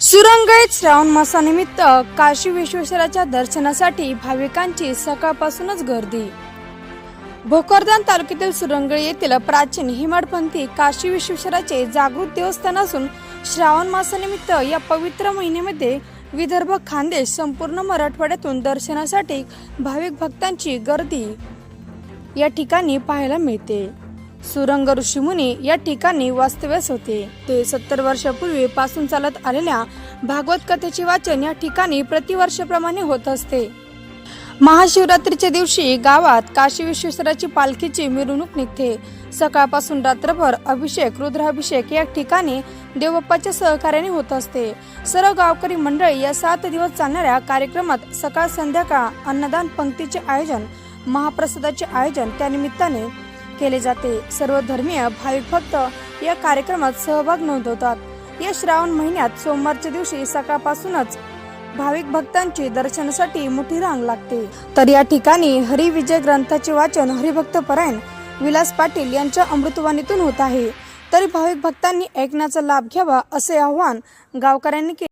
सुरंगळीत श्रावण मासानिमित्त काशी विश्वेश्वराच्या दर्शनासाठी भाविकांची सकाळपासूनच गर्दी. भोकरदान तालुक्यातील सुरंगळी येथील प्राचीन हिमाडपंथी काशी विश्वेश्वराचे जागृत देवस्थान असून श्रावण मासानिमित्त या पवित्र महिन्यामध्ये विदर्भ खानदेश संपूर्ण मराठवाड्यातून दर्शनासाठी भाविक भक्तांची गर्दी या ठिकाणी पाहायला मिळते. सुरंग ऋषीमुनी या ठिकाणी वास्तव्यास होते. ते सत्तर वर्षापूर्वी पासून चालत आलेल्या भागवत कथेचे वाचन या ठिकाणी प्रतिवर्षाप्रमाणे होत असते. महाशिवरात्रीच्या दिवशी गावात काशी विश्वेश्वराची पालखीची मिरवणूक निघते. सकाळपासून रात्रभर अभिषेक रुद्राभिषेक या ठिकाणी देवबाप्पाच्या सहकार्याने होत असते. सर्व गावकरी मंडळी या सात दिवस चालणाऱ्या कार्यक्रमात सकाळ संध्याकाळ अन्नदान पंक्तीचे आयोजन महाप्रसादाचे आयोजन त्यानिमित्ताने केले जाते. सर्व धर्मीय भाविक भक्त या कार्यक्रमात सहभाग नोंदवतात. या श्रावण महिन्यात सोमवारच्या दिवशी सकाळपासूनच भाविक भक्तांची दर्शनासाठी मोठी रांग लागते. तर या ठिकाणी हरिविजय ग्रंथाचे वाचन हरिभक्त परायण विलास पाटील यांच्या अमृतवाणीतून होत आहे. तरी भाविक भक्तांनी ऐकण्याचा लाभ घ्यावा असे आवाहन गावकऱ्यांनी केले.